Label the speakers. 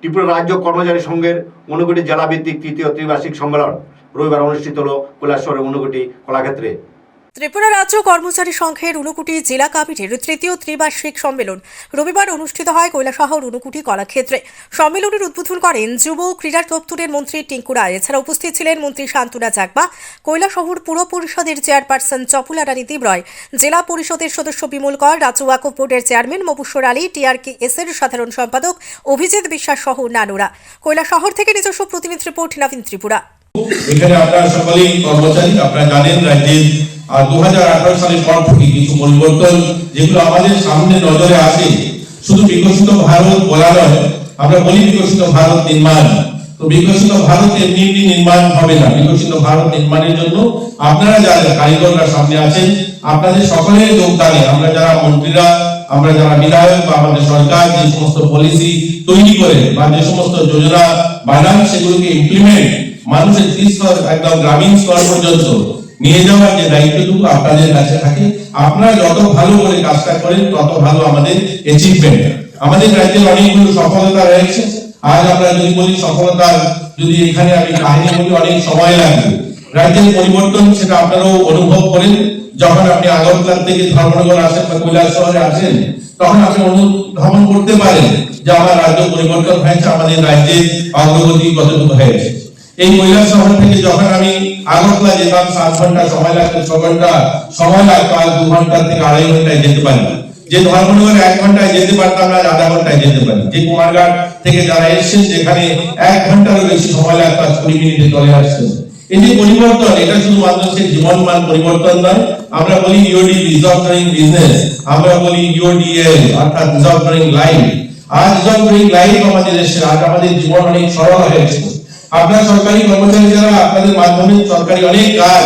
Speaker 1: ত্রিপুরা রাজ্য কর্মচারী সংঘের ঊনকোটি জেলাভিত্তিক তৃতীয় ত্রিবার্ষিক সম্মেলন রবিবার অনুষ্ঠিত হল কৈলাসহরের ঊনকোটি কলাক্ষেত্রে।
Speaker 2: ত্রিপুরা রাজ্য কর্মচারী সংঘের উনকুটি জেলা কমিটির তৃতীয় ত্রিবার্ষিক সম্মেলন রবিবার অনুষ্ঠিত হয় কৈলাসহর উনকুটি কলাক্ষেত্রে। সম্মেলনের উদ্বোধন করেন যুব ক্রীড়া দপ্তরের মন্ত্রী টিঙ্কু রায়। এছাড়া উপস্থিত ছিলেন মন্ত্রী শান্তনা চাকমা কৈলাসহর পুর পরিষদের চেয়ারপারসন চপুলা রানী তিব্রয় জেলা পরিষদের সদস্য বিমল কর, রাজ্য ওয়াকফ বোর্ডের chairman Mobusshar Ali, TRK S এর সাধারণ সম্পাদক অভিজিৎ বিশ্বাস সহ নানুরা কৈলাসহর থেকে নিজস্ব প্রতিনিধি রিপোর্ট, নবীন ত্রিপুরা।
Speaker 3: এখানে আপনারা সকলেই কর্মচারী, আপনারা জানেন রাজ্যের দু হাজার আঠারো সালের পর থেকে কিছু পরিবর্তন যেগুলো আমাদের সামনে নজরে আসে, শুধু বিকশিত ভারত বলা নয়, আমরা বলি বিকশিত ভারত নির্মাণ। তো বিকশিত নির্মাণ হবে না। বিকশিত ভারত নির্মাণের জন্য আপনারা যারা কারিগররা সামনে আছেন, আপনাদের সকলের যোগদানে আমরা যারা মন্ত্রীরা, আমরা যারা বিধায়ক বা আমাদের সরকার, যে সমস্ত পলিসি তৈরি করে বা যে সমস্ত যোজনা বানান, সেগুলোকে ইমপ্লিমেন্ট মানুষের একদম গ্রামীণ স্তর পর্যন্ত নিয়ে যাওয়ার যে দায়িত্বটুকু আপনাদের কাছে থাকে। আপনারা যত ভালো করে কাজটা করেন, তত ভালো আমাদের অ্যাচিভমেন্ট আমাদের রাজ্যের অনেকগুলো সফলতা রয়েছে। আজ আমরা যদি বলি সফলতার যদি এখানে আমি কাহিনী বলি, অনেক সময় লাগবে। রাজ্যের পরিবর্তন সেটা আপনারাও অনুভব করেন। যখন আপনি আগরতলা থেকে ধর্মনগর আসেন বা কৈলাস শহরে আসেন, তখন আপনি অনুধাবন করতে পারেন যে আমার রাজ্য পরিবর্তন হয়েছে, আমাদের রাজ্যের অগ্রগতি কতটুকু হয়েছে। এই কৈলাস শহর থেকে যখন আমি আগরতলা যেতাম সাত ঘণ্টা সময় লাগতো, ছ ঘণ্টা সময় লাগতো আজ দু ঘণ্টা থেকে আড়াই ঘন্টায় যেতে পারি যে ধর্মনগর এক ঘন্টায় যেতে পারতাম না, আধা ঘন্টায় যেতে পারি যে কুমারঘাট থেকে যারা এসেছেন, যেখানে এক ঘন্টারও বেশি সময় লাগতো, আজ কুড়ি মিনিটে চলে আসছেন। এই যে পরিবর্তন, এটা পরিবর্তন নয়, আমরা বলি ইউডি বিজনেস আমরা বলি ইউডিএল অর্থাৎ রিজর্ভ লাইফ আজ রিজর্ভ লাইফ আমাদের এসে আজ আমাদের জীবন অনেক সরল হয়েছে আপনার সরকারি কর্মচারী যারা আপনাদের মাধ্যমে সরকারি অনেক কাজ